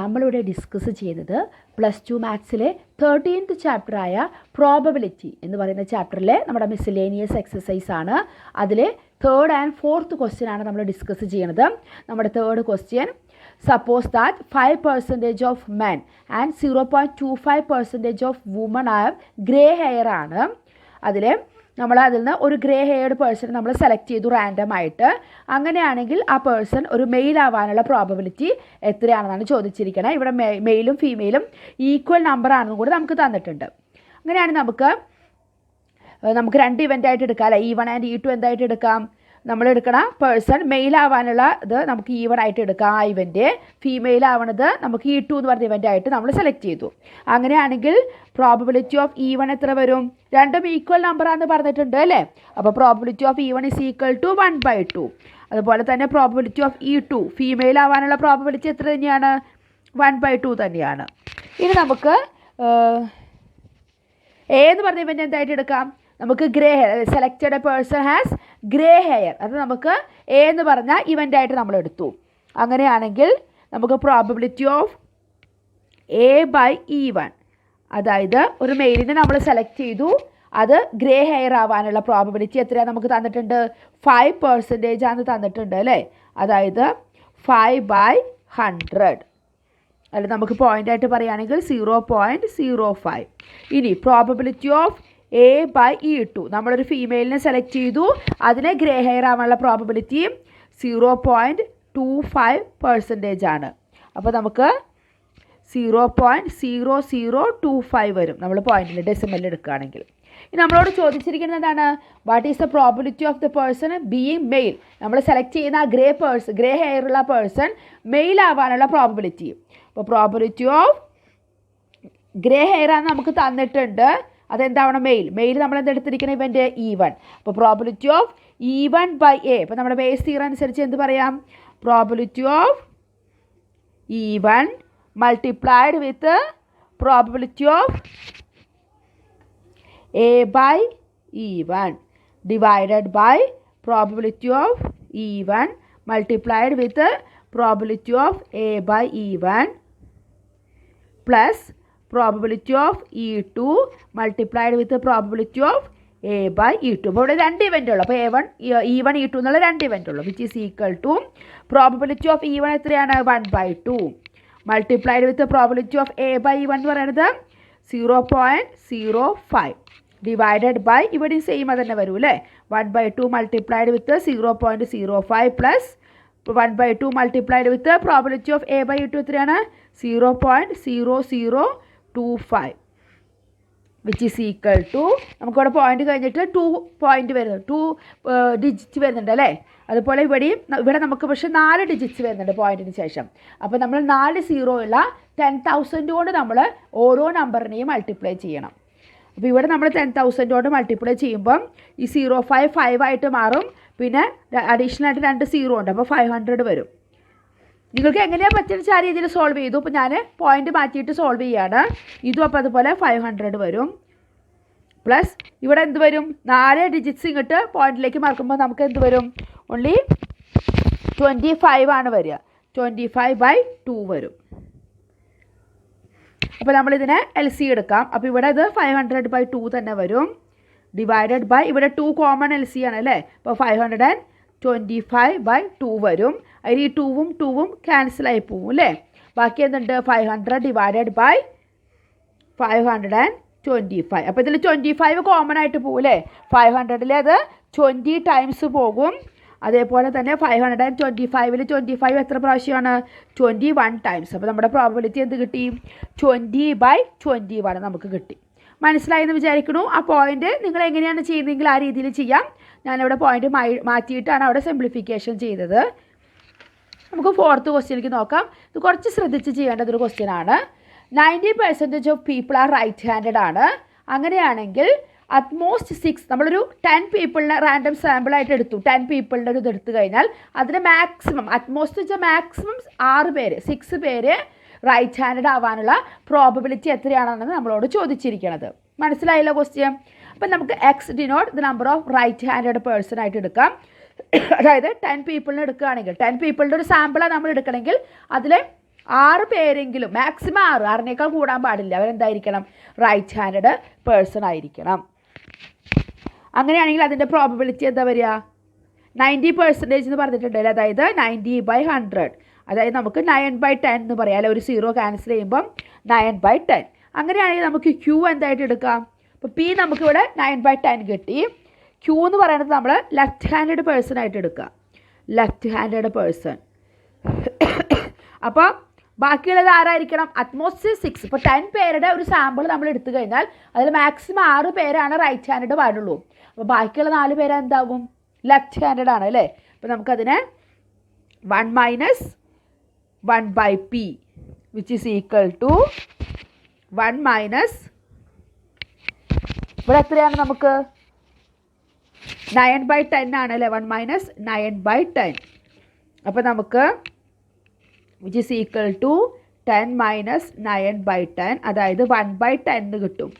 നമ്മളിവിടെ ഡിസ്കസ് ചെയ്തത് plus two മാത്സിലെ തേർട്ടീൻത്ത് ചാപ്റ്ററായ പ്രോബബിലിറ്റി എന്ന് പറയുന്ന ചാപ്റ്ററിലെ നമ്മുടെ മിസ്ലേനിയസ് എക്സസൈസ് ആണ്. അതിലെ തേർഡ് ആൻഡ് ഫോർത്ത് ക്വസ്റ്റ്യൻ ആണ് നമ്മൾ ഡിസ്കസ് ചെയ്യുന്നത് നമ്മുടെ third question suppose that five percentage of men and zero point two five percentage of woman are grey hair ആണ്. അതിൽ നമ്മൾ അതിൽ നിന്ന് ഒരു ഗ്രേ ഹെയർഡ് പേഴ്സൺ നമ്മൾ സെലക്ട് ചെയ്തു റാൻഡം ആയിട്ട്. അങ്ങനെയാണെങ്കിൽ ആ പേഴ്സൺ ഒരു മെയിൽ ആവാനുള്ള പ്രോബബിലിറ്റി എത്രയാണെന്നാണ് ചോദിച്ചിരിക്കുന്നത് ഇവിടെ മെയിലും ഫീമെയിലും ഈക്വൽ നമ്പർ ആണെന്നും കൂടി നമുക്ക് തന്നിട്ടുണ്ട്. അങ്ങനെയാണെങ്കിൽ നമുക്ക് നമുക്ക് രണ്ട് ഇവന്റ് ആയിട്ട് എടുക്കാം അല്ലേ? E one and E two എന്തായിട്ട് എടുക്കാം? നമ്മൾ എടുക്കണ പേഴ്സൺ മെയിൽ ആവാനുള്ള ഇത് നമുക്ക് ഈ വൺ ആയിട്ട് എടുക്കാം. ആ ഇവന്റ് ഫീമെയിൽ ആവണത് നമുക്ക് ഈ ടു എന്ന് പറഞ്ഞ ഇവന്റ് ആയിട്ട് നമ്മൾ സെലക്ട് ചെയ്തു. അങ്ങനെയാണെങ്കിൽ പ്രോബിലിറ്റി ഓഫ് ഈവൺ വൺ എത്ര വരും? രണ്ടും ഈക്വൽ നമ്പറാന്ന് പറഞ്ഞിട്ടുണ്ട് അല്ലേ? അപ്പോൾ probability of E one one is equal to one by two അതുപോലെ തന്നെ probability of E two female ആവാനുള്ള പ്രോബിലിറ്റി എത്ര തന്നെയാണ്? വൺ ബൈ ടു തന്നെയാണ്. ഇനി നമുക്ക് എന്ന് പറഞ്ഞ ഇവന്റ് എന്തായിട്ട് എടുക്കാം? നമുക്ക് grey hair selected A person has grey hair അത് നമുക്ക് എ എന്ന് പറഞ്ഞ ഇവന്റ് ആയിട്ട് നമ്മൾ എടുത്തു. അങ്ങനെയാണെങ്കിൽ നമുക്ക് probability of A by E one അതായത് ഒരു മെയിലിനെ നമ്മൾ സെലക്ട് ചെയ്തു. അത് ഗ്രേ ഹെയർ ആവാനുള്ള പ്രോബിലിറ്റി എത്രയാണ് നമുക്ക് തന്നിട്ടുണ്ട്? ഫൈവ് പെർസെന്റേജ് ആണ് തന്നിട്ടുണ്ട് അല്ലേ? അതായത് ഫൈവ് ബൈ ഹൺഡ്രഡ് അല്ല? നമുക്ക് പോയിന്റ് ആയിട്ട് പറയുകയാണെങ്കിൽ സീറോ പോയിന്റ് സീറോ ഫൈവ് ഇനി probability of A by E two നമ്മളൊരു ഫീമെയിലിനെ സെലക്ട് ചെയ്തു. അതിനെ ഗ്രേ ഹെയർ ആവാനുള്ള probability zero point two five percentage ആണ്. അപ്പോൾ നമുക്ക് zero point zero zero two five വരും. നമ്മൾ പോയിന്റിൽ ഡെസിമലിൽ എടുക്കുകയാണെങ്കിൽ. ഇനി നമ്മളോട് ചോദിച്ചിരിക്കുന്നത് എന്താണ്? What is the probability of the person being male നമ്മൾ സെലക്ട് ചെയ്യുന്ന ആ ഗ്രേ പേഴ്സൺ ഗ്രേ ഹെയർ ഉള്ള പേഴ്സൺ മെയിൽ ആവാനുള്ള പ്രോബിലിറ്റി അപ്പോൾ പ്രോബിലിറ്റി ഓഫ് ഗ്രേ ഹെയർ ആണ് നമുക്ക് തന്നിട്ടുണ്ട്. അതെന്താവണം? മെയിൽ മെയിൽ നമ്മൾ എന്തെടുത്തിരിക്കണം ഇവന്റെ ഇ വൺ അപ്പോൾ probability of E one by A അപ്പോൾ നമ്മുടെ ബേസ് തീർ അനുസരിച്ച് എന്ത് പറയാം? Probability of E one multiplied with probability of A by E one divided by probability of E one multiplied with probability of A by E one plus probability of E two multiplied with probability of A by E two അപ്പോൾ ഇവിടെ രണ്ട് event ഉള്ളൂ. അപ്പോൾ A one E one E two എന്നുള്ള രണ്ട് event ഉള്ളൂ which is equal to probability of E one എത്രയാണ്? One by two multiplied with probability of A by E one എന്ന് പറയുന്നത് zero point zero five divided by ഇവിടെ same അത് തന്നെ വരും അല്ലേ? One by two multiplied with zero point zero five plus one by two multiplied with probability of A by two എത്രയാണ്? Zero point zero zero two five which is equal to നമുക്കിവിടെ point കഴിഞ്ഞിട്ട് two point വരുന്നു. Two digit വരുന്നുണ്ട് അല്ലേ? അതുപോലെ ഇവിടെയും ഇവിടെ നമുക്ക് പക്ഷേ നാല് ഡിജിറ്റ്സ് വരുന്നുണ്ട് പോയിന്റിന് ശേഷം. അപ്പോൾ നമ്മൾ നാല് സീറോ ഉള്ള ടെൻ തൗസൻഡ് കൊണ്ട് നമ്മൾ ഓരോ നമ്പറിനെയും മൾട്ടിപ്ലൈ ചെയ്യണം. അപ്പോൾ ഇവിടെ നമ്മൾ ടെൻ തൗസൻഡ് കൊണ്ട് മൾട്ടിപ്ലൈ ചെയ്യുമ്പം ഈ സീറോ ഫൈവ് ഫൈവ് ആയിട്ട് മാറും. പിന്നെ അഡീഷണൽ ആയിട്ട് രണ്ട് സീറോ ഉണ്ട്. അപ്പോൾ ഫൈവ് ഹൺഡ്രഡ് വരും. നിങ്ങൾക്ക് എങ്ങനെയാണ് പറ്റുന്ന ആ രീതിയിൽ സോൾവ് ചെയ്തു. അപ്പോൾ ഞാൻ പോയിന്റ് മാറ്റിയിട്ട് സോൾവ് ചെയ്യാണ്. ഇതും അപ്പോൾ അതുപോലെ ഫൈവ് ഹൺഡ്രഡ് വരും. പ്ലസ് ഇവിടെ എന്ത് വരും? നാല് ഡിജിറ്റ്സ് ഇങ്ങോട്ട് പോയിന്റിലേക്ക് മറക്കുമ്പോൾ നമുക്ക് എന്ത് വരും? ഓൺലി ട്വന്റി ഫൈവ് ആണ് വരിക. ട്വന്റി ഫൈവ് ബൈ ടു വരും. അപ്പോൾ നമ്മളിതിനെ എൽ സി എടുക്കാം. അപ്പോൾ ഇവിടെ ഇത് ഫൈവ് ഹൺഡ്രഡ് ബൈ ടു തന്നെ വരും. ഡിവൈഡഡ് ബൈ ഇവിടെ ടു കോമൺ എൽ സി ആണ് അല്ലേ? അപ്പോൾ five hundred and twenty five by two വരും. അതിൽ ഈ ടൂവും ടൂവും ക്യാൻസലായി പോവും അല്ലേ? ബാക്കി എന്തുണ്ട്? Five hundred divided by five hundred and twenty five അപ്പോൾ ഇതിൽ ട്വന്റി ഫൈവ് കോമൺ ആയിട്ട് പോകും അല്ലേ? ഫൈവ് ഹൺഡ്രഡിൽ അത് ട്വന്റി ടൈംസ് പോകും. അതേപോലെ തന്നെ ഫൈവ് ഹൺഡ്രഡ് ആൻഡ് ട്വന്റി ഫൈവിൽ ട്വന്റി ഫൈവ് എത്ര പ്രാവശ്യമാണ്? ട്വന്റി വൺ ടൈംസ് അപ്പോൾ നമ്മുടെ പ്രോബിലിറ്റി എന്ത് കിട്ടി? ട്വന്റി ബൈ ട്വന്റി വൺ നമുക്ക് കിട്ടി. മനസ്സിലായെന്ന് വിചാരിക്കുന്നു. ആ പോയിന്റ് നിങ്ങൾ എങ്ങനെയാണ് ചെയ്യുന്നതെങ്കിൽ ആ രീതിയിൽ ചെയ്യാം. ഞാനിവിടെ പോയിന്റ് മാറ്റിയിട്ടാണ് അവിടെ സിംപ്ലിഫിക്കേഷൻ ചെയ്തത്. നമുക്ക് ഫോർത്ത് ക്വസ്റ്റ്യനിലേക്ക് നോക്കാം. ഇത് കുറച്ച് ശ്രദ്ധിച്ച് ചെയ്യേണ്ടത് ഒരു ക്വസ്റ്റ്യൻ ആണ്. Ninety percentage of people are right handed ആണ്. അങ്ങനെയാണെങ്കിൽ അറ്റ്മോസ്റ്റ് സിക്സ് നമ്മളൊരു ടെൻ പീപ്പിളിനെ റാൻഡം സാമ്പിൾ ആയിട്ട് എടുത്തു. ടെൻ പീപ്പിളിന്റെ ഒരു ഇത് എടുത്തു കഴിഞ്ഞാൽ അതിന് മാക്സിമം അറ്റ്മോസ്റ്റ് വെച്ചാൽ മാക്സിമം ആറ് പേര് സിക്സ് പേര് റൈറ്റ് ഹാൻഡഡ് ആവാനുള്ള പ്രോബബിലിറ്റി എത്രയാണെന്നാണ് നമ്മളോട് ചോദിച്ചിരിക്കുന്നത് മനസ്സിലായില്ല ക്വസ്റ്റ്യൻ അപ്പം നമുക്ക് X denote the number of right handed person ആയിട്ട് എടുക്കാം. അതായത് ടെൻ പീപ്പിളിന് എടുക്കുകയാണെങ്കിൽ ടെൻ പീപ്പിളിന്റെ ഒരു സാമ്പിളാണ് നമ്മൾ എടുക്കണമെങ്കിൽ അതിൽ ആറ് പേരെങ്കിലും മാക്സിമം ആറ് ആറിനേക്കാൾ കൂടാൻ പാടില്ല. അവരെന്തായിരിക്കണം? റൈറ്റ് ഹാൻഡഡ് പേഴ്സൺ ആയിരിക്കണം. അങ്ങനെയാണെങ്കിൽ അതിന്റെ പ്രോബബിലിറ്റി എന്താ വരിക? നയന്റി പെർസെന്റേജ് എന്ന് പറഞ്ഞിട്ടുണ്ടല്ലോ? അതായത് നയന്റി ബൈ ഹൺഡ്രഡ് അതായത് നമുക്ക് നയൻ ബൈ ടെൻ എന്ന് പറയാം. അല്ലെ ഒരു സീറോ ക്യാൻസൽ ചെയ്യുമ്പം നയൻ ബൈ ടെൻ അങ്ങനെയാണെങ്കിൽ നമുക്ക് ക്യൂ എന്തായിട്ട് എടുക്കാം? അപ്പോൾ പി നമുക്കിവിടെ നയൻ ബൈ ടെൻ കിട്ടി. ക്യൂ എന്ന് പറയുന്നത് നമ്മൾ ലെഫ്റ്റ് ഹാൻഡഡ് പേഴ്സൺ ആയിട്ട് എടുക്കുക ലെഫ്റ്റ് ഹാൻഡഡ് പേഴ്സൺ അപ്പോൾ ബാക്കിയുള്ളത് ആരായിരിക്കണം? അറ്റ്മോസ്ഫിയർ സിക്സ് ഇപ്പോൾ ടെൻ പേരുടെ ഒരു സാമ്പിൾ നമ്മൾ എടുത്തു കഴിഞ്ഞാൽ അതിൽ മാക്സിമം ആറ് പേരാണ് റൈറ്റ് ഹാൻഡഡ് പാടുള്ളൂ. അപ്പോൾ ബാക്കിയുള്ള നാല് പേരെന്താകും? ലെഫ്റ്റ് ഹാൻഡഡ് ആണ് അല്ലേ? അപ്പോൾ നമുക്കതിനെ one minus one by P which is equal to one minus ഇവിടെ എത്രയാണ് നമുക്ക്? നയൻ ബൈ ടെൻ ആണ് അല്ലേ one minus nine by ten അപ്പോൾ നമുക്ക് which is equal to ten minus nine by ten അതായത് വൺ ബൈ ടെന്ന് കിട്ടും.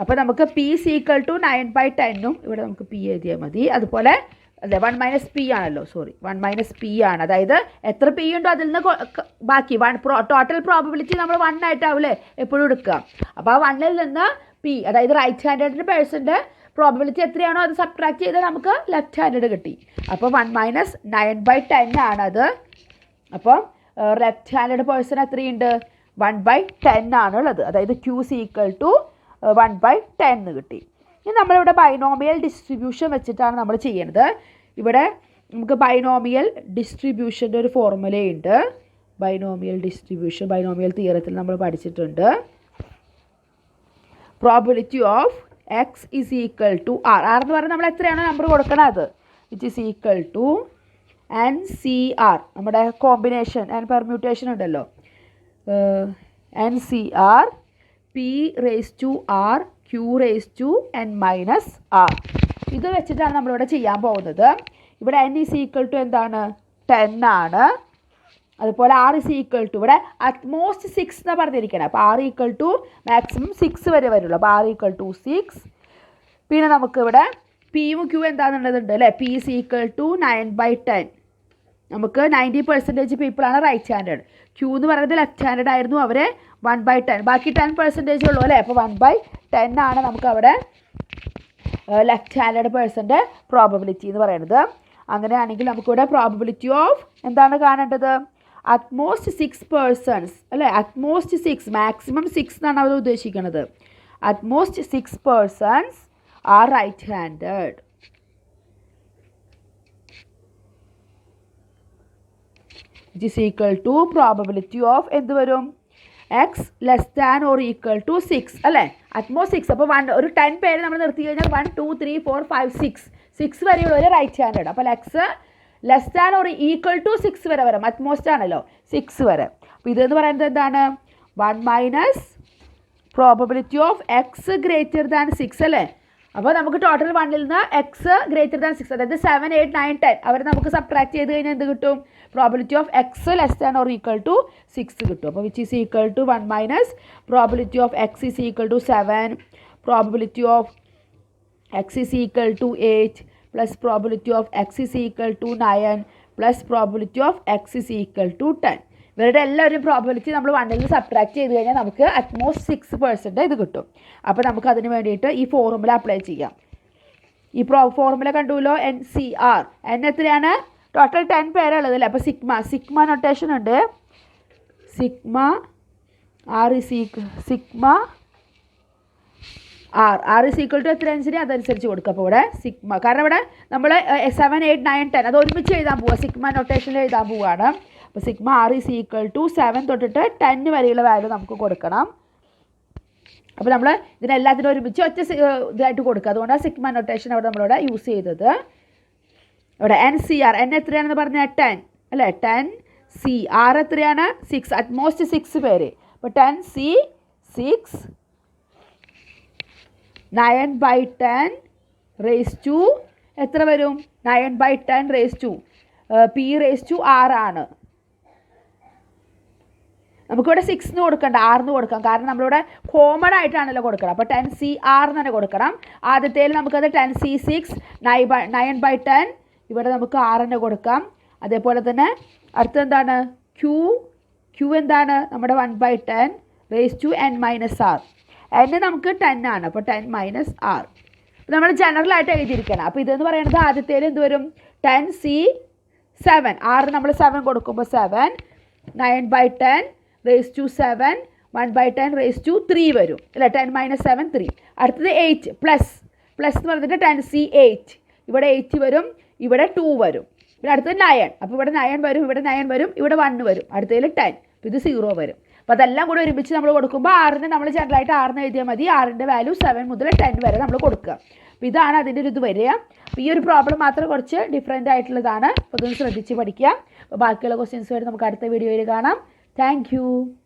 അപ്പോൾ നമുക്ക് P is equal to nine by ടെന്നും ഇവിടെ നമുക്ക് പി എഴുതിയാൽ മതി. അതുപോലെ അതെ വൺ മൈനസ് പി ആണല്ലോ സോറി വൺ മൈനസ് പി ആണ്. അതായത് എത്ര പി ഉണ്ടോ അതിൽ നിന്ന് ബാക്കി വൺ പ്രോ ടോട്ടൽ പ്രോബിലിറ്റി നമ്മൾ വൺ ആയിട്ടാവില്ലേ എപ്പോഴും എടുക്കുക. അപ്പോൾ ആ വണ്ണിൽ നിന്ന് പി അതായത് റൈറ്റ് ഹാൻഡഡ് പേഴ്സന്റെ പ്രോബിലിറ്റി എത്രയാണോ അത് സബ്ട്രാക്ട് ചെയ്താൽ നമുക്ക് ലെഫ്റ്റ് ഹാൻഡഡ് കിട്ടി. അപ്പോൾ one minus nine by ten ആണത്. അപ്പോൾ ലെഫ്റ്റ് ഹാൻഡഡ് പേഴ്സൺ എത്രയുണ്ട്? വൺ ബൈ ടെൻ ആണുള്ളത്. അതായത് Q equal to one by ten കിട്ടി. ഇനി നമ്മളിവിടെ ബൈനോമിയൽ ഡിസ്ട്രിബ്യൂഷൻ വെച്ചിട്ടാണ് നമ്മൾ ചെയ്യുന്നത് ഇവിടെ നമുക്ക് ബൈനോമിയൽ ഡിസ്ട്രിബ്യൂഷന്റെ ഒരു ഫോർമുലയുണ്ട് ബൈനോമിയൽ ഡിസ്ട്രിബ്യൂഷൻ ബൈനോമിയൽ തിയറത്തിൽ നമ്മൾ പഠിച്ചിട്ടുണ്ട്. Probability of X is equal to R R എന്ന് പറഞ്ഞാൽ നമ്മൾ എത്രയാണോ നമ്പർ കൊടുക്കണത്? It is equal to N C R നമ്മുടെ കോമ്പിനേഷൻ ആൻഡ് പെർമ്യൂട്ടേഷൻ ഉണ്ടല്ലോ. N C R P raise to R Q raise to N minus R ഇത് വെച്ചിട്ടാണ് നമ്മളിവിടെ ചെയ്യാൻ പോകുന്നത്. ഇവിടെ എൻ ഇസ് ഈക്വൽ ടു എന്താണ്? ടെൻ ആണ്. അതുപോലെ ആർ ഇസ് ഈക്വൽ ടു ഇവിടെ അറ്റ്മോസ്റ്റ് സിക്സ് എന്നാണ് പറഞ്ഞിരിക്കണം. അപ്പോൾ R equal to maximum six വരെ വരുള്ളൂ. അപ്പോൾ ആർ ഈക്വൽ ടു സിക്സ് പിന്നെ നമുക്കിവിടെ പിയും ക്യൂ എന്താണെന്നുള്ളതുണ്ട് അല്ലേ? P is equal to nine by ten നമുക്ക് നയന്റി പെർസെന്റേജ് പീപ്പിളാണ് റൈറ്റ് ഹാൻഡഡ് ക്യൂ എന്ന് പറയുന്നത് ലെഫ്റ്റ് ഹാൻഡഡ് ആയിരുന്നു അവർ വൺ ബൈ ടെൻ ബാക്കി ടെൻ പെർസെന്റേജ് ഉള്ളൂ അല്ലേ? അപ്പോൾ വൺ ബൈ ടെൻ ആണ് നമുക്ക് അവിടെ ലെഫ്റ്റ് ഹാൻഡഡ് പേഴ്സന്റെ പ്രോബബിലിറ്റി എന്ന് പറയുന്നത്. അങ്ങനെയാണെങ്കിൽ നമുക്കിവിടെ പ്രോബബിലിറ്റി ഓഫ് എന്താണ് കാണേണ്ടത്? അറ്റ്മോസ്റ്റ് സിക്സ് പേഴ്സൺസ് അല്ലേ? At most six maximum six എന്നാണ് അവർ ഉദ്ദേശിക്കുന്നത് at most six persons are right handed it is equal to probability of എന്ത് വരും? X less than or equal to six അല്ലേ? അറ്റ്മോ സിക്സ് അപ്പോൾ വൺ ഒരു ten പേര് നമ്മൾ നിർത്തി കഴിഞ്ഞാൽ one two three four five six six വരെയുള്ളവർ right handed അപ്പോൾ X less than or equal to six വരെ വരും. അറ്റ്മോസ്റ്റ് ആണല്ലോ. സിക്സ് വരെ. അപ്പോൾ ഇതെന്ന് പറയുന്നത് എന്താണ്? One minus probability of X greater than six അല്ലേ? അപ്പോൾ നമുക്ക് ടോട്ടൽ വണ്ണിൽ നിന്ന് എക്സ് ഗ്രേറ്റർ ദാൻ സിക്സ് അതായത് സെവൻ എയ്റ്റ് നയൻ ടെൻ അവർ നമുക്ക് സബ്ട്രാക്ട് ചെയ്ത് കഴിഞ്ഞാൽ എന്ത് കിട്ടും? Probability of X less than or equal to six കിട്ടും. അപ്പോൾ which is equal to one minus probability of X is equal to seven probability of X is equal to eight plus probability of X is equal to nine plus probability of X is equal to ten ഇവരുടെ ഒരു probability നമ്മൾ വണ്ണിൽ നിന്ന് subtract ചെയ്ത് കഴിഞ്ഞാൽ നമുക്ക് utmost six percent ഇത് കിട്ടും. അപ്പോൾ നമുക്ക് അതിന് വേണ്ടിയിട്ട് ഈ ഫോർമുല അപ്ലൈ ചെയ്യാം. ഈ പ്രോ ഫോർമുല കണ്ടുല്ലോ? എൻ സി ആർ എൻ എത്രയാണ്? ടോട്ടൽ ടെൻ പേരുള്ളത് അല്ലേ? അപ്പോൾ സിഗ്മ സിഗ്മ നൊട്ടേഷൻ ഉണ്ട്. Sigma R is equal sigma R R is equal to എത്ര അനുസരിച്ച്? അതനുസരിച്ച് കൊടുക്കുക അപ്പോൾ ഇവിടെ സിഗ്മ കാരണം ഇവിടെ നമ്മൾ സെവൻ എയ്റ്റ് നയൻ ടെൻ അത് ഒരുമിച്ച് എഴുതാൻ പോവുക സിഗ്മ നൊട്ടേഷനിൽ എഴുതാൻ പോവുകയാണ് അപ്പോൾ sigma R is equal to seven തൊട്ടിട്ട് ടെൻ വരെയുള്ള വാല്യൂ നമുക്ക് കൊടുക്കണം. അപ്പോൾ നമ്മൾ ഇതിനെല്ലാത്തിനും ഒരുമിച്ച് ഒറ്റ ഇതായിട്ട് കൊടുക്കുക. അതുകൊണ്ടാണ് സിഗ്മ നൊട്ടേഷൻ അവിടെ നമ്മളിവിടെ യൂസ് ചെയ്തത്. ഇവിടെ എൻ സി ആർ എൻ എത്രയാണെന്ന് പറഞ്ഞാൽ ടെൻ അല്ലേ? ടെൻ സി ആർ എത്രയാണ്? സിക്സ് അറ്റ്മോസ്റ്റ് സിക്സ് പേര്. അപ്പോൾ ten C six nine by ten raise to എത്ര വരും? Nine by ten raise to P raise to ആറാണ് നമുക്കിവിടെ സിക്സ് എന്ന് കൊടുക്കണ്ട ആറിന് കൊടുക്കാം. കാരണം നമ്മളിവിടെ കോമൺ ആയിട്ടാണല്ലോ കൊടുക്കണം അപ്പോൾ ടെൻ സി ആർ എന്ന് തന്നെ കൊടുക്കണം. ആദ്യത്തേൽ നമുക്കത് ten C six nine by nine by ten ഇവിടെ നമുക്ക് ആറ് തന്നെ കൊടുക്കാം. അതേപോലെ തന്നെ അടുത്ത എന്താണ്? ക്യൂ ക്യൂ എന്താണ്? നമ്മുടെ one by ten raise to N minus R N നമുക്ക് ടെൻ ആണ്. അപ്പോൾ ടെൻ മൈനസ് ആർ നമ്മൾ ജനറലായിട്ട് എഴുതിയിരിക്കണം. അപ്പോൾ ഇതെന്ന് പറയുന്നത് ആദ്യത്തേൽ എന്ത് വരും? ടെൻ സി സെവൻ ആറ് നമ്മൾ സെവൻ കൊടുക്കുമ്പോൾ seven nine by ten raise to seven one by ten raise to three വരും. അല്ല? ടെൻ മൈനസ് സെവൻ ത്രീ അടുത്തത് എയ്റ്റ് പ്ലസ് പ്ലസ് എന്ന് പറഞ്ഞിട്ട് ടെൻ സി എയ്റ്റ് ഇവിടെ എയ്റ്റ് വരും ഇവിടെ ടു വരും. പിന്നെ അടുത്തത് നയൻ അപ്പോൾ ഇവിടെ നയൻ വരും ഇവിടെ നയൻ വരും ഇവിടെ വൺ വരും. അടുത്തതിൽ ടെൻ ഇത് സീറോ വരും. അപ്പോൾ അതെല്ലാം കൂടെ ഒരുമിച്ച് നമ്മൾ കൊടുക്കുമ്പോൾ ആറിന് നമ്മൾ ജനറലായിട്ട് ആറിന് എഴുതിയാൽ മതി. ആറിന്റെ വാല്യൂ സെവൻ മുതൽ ടെൻ വരെ നമ്മൾ കൊടുക്കുക. അപ്പോൾ ഇതാണ് അതിന്റെ ഒരു ഇത് വരിക. അപ്പോൾ ഈ ഒരു പ്രോബ്ലം മാത്രം കുറച്ച് ഡിഫറെന്റ് ആയിട്ടുള്ളതാണ്. അപ്പോൾ ഇതൊന്ന് ശ്രദ്ധിച്ച് പഠിക്കുക. അപ്പോൾ ബാക്കിയുള്ള ക്വസ്റ്റ്യൻസ് വരെ നമുക്ക് അടുത്ത വീഡിയോയിൽ കാണാം. Thank you.